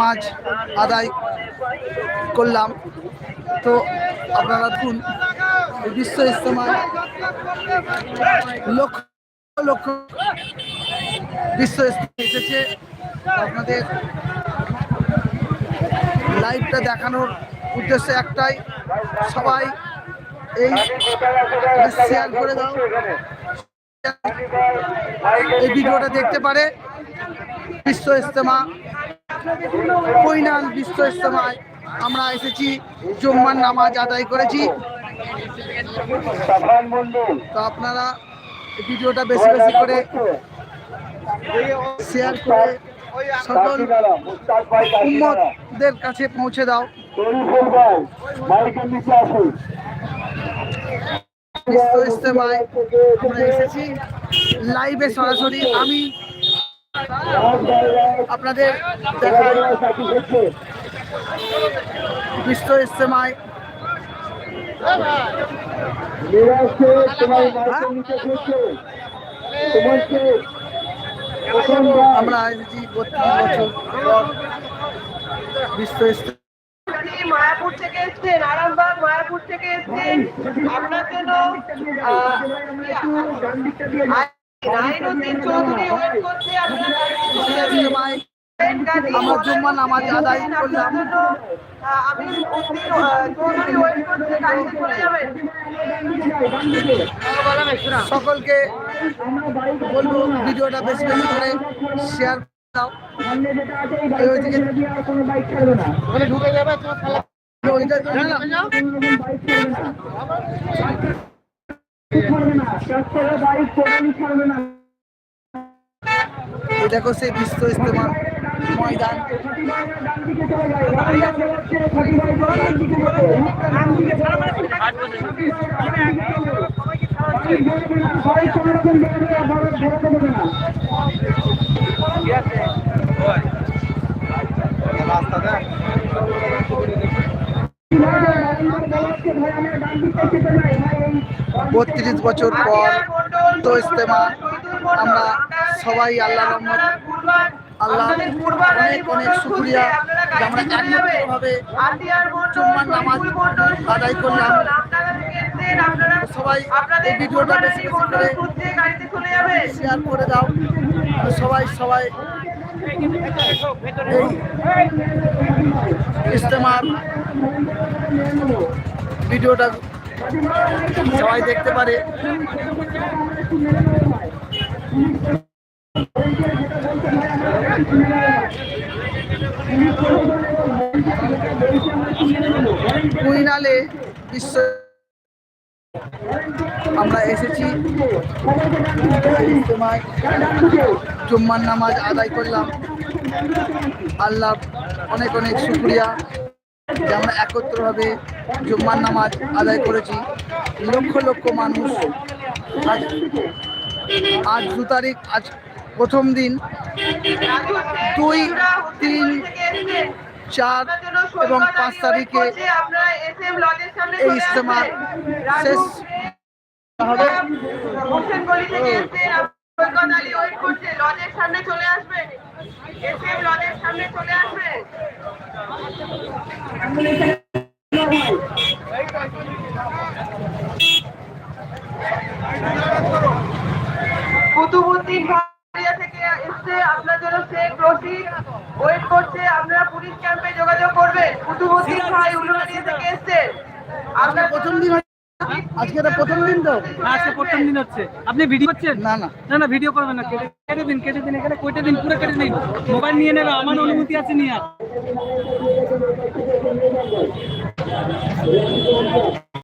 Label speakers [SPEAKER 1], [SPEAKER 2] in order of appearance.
[SPEAKER 1] মাছ আদায় করলাম। তো আপনারা দেখুন বিশ্ব ইস্তেমায় লক্ষ লক্ষ বিশ্ব ইস্তেমা এসেছে। আপনাদের লাইভটা দেখানোর উদ্দেশ্য একটাই, সবাই এই শেয়ার করে দাও। এই ভিডিওটা দেখতে পারে বিশ্ব ইস্তেমা কৈনাল বিশ্ব ইস্তেমায় আমরা এসেছি, জুম্মার নামাজ আদায় করেছি। তো আপনারা ভিডিওটা বেশি বেশি করে শেয়ার করে সকল উম্মতদের কাছে পৌঁছে দাও। ইস্তেমায় আমরা এসেছি। লাইভে সরাসরি আমি আপনাদের দেখাই। বিশ্ব ইস্তেমায় আমরা বত্রিশ বছর বিশ্ব ইস্তেমা
[SPEAKER 2] মায়াপুর থেকে এসছেন আরামবাগ মায়াপুর থেকে এসছেন। আপনার জন্য আহ, চৌধুরী ওয়েট করছে আপনার
[SPEAKER 1] ইস্তেমায় আমরা জুম্মা নামাজ আদায় করলাম।
[SPEAKER 2] আমি
[SPEAKER 1] সকলকে বলব ভিডিওটা বেশি বেশি করে শেয়ার দাও। ঢুকে যাবে দেখো সেই বিশ্ব ইস্তেমা ময়দান। বত্রিশ বছর পর তো ইস্তেমা আমরা সবাই আল্লাহ রহমত আল্লাহ অনেক অনেক শুক্রিয়া। আমরা একত্রিতভাবে জুম্মার নামাজ আদায় করলাম। সবাই এই ভিডিওটা বেশি বেশি করে শেয়ার করে দাও। সবাই সবাই এই ইস্তেমার ভিডিওটা সবাই দেখতে পারে। কুইনালে বিশ্ব আমরা এসেছি। জুম্মার নামাজ আদায় করলাম। আল্লাহ অনেক অনেক শুক্রিয়া। যে আমরা একত্রভাবে জুম্মার নামাজ আদায় করেছি। লক্ষ লক্ষ মানুষ আজ আজ দু তারিখ, আজ প্রথম দিন দুই, তিন, চার এবং পাঁচ তারিখে এই ইজতেমা শেষ হবে।
[SPEAKER 2] সামনে চলে এসএম সামনে চলে আসবেন কুতুবুদ্দিন এসছে আপনার জন্য শেখ রশিদ ওয়েট করছে আপনারা পুলিশ ক্যাম্পে যোগাযোগ করবেন। কুতুবুদ্দিন ভাই উলুবাড়িয়া থেকে এসছে। আপনার
[SPEAKER 1] প্রথম দিন হচ্ছে। আজকে এটা প্রথম দিন তো?
[SPEAKER 3] আজকে প্রথম দিন হচ্ছে। আপনি ভিডিও করছেন?
[SPEAKER 1] না না।
[SPEAKER 3] না না ভিডিও করবেন না। কেটে কেটে দিন কেটে দিন এখানে কয়টা দিন? পুরো কেটে দিন। মোবাইল নিয়ে নেবে আমার অনুমতি আছে নিয়ে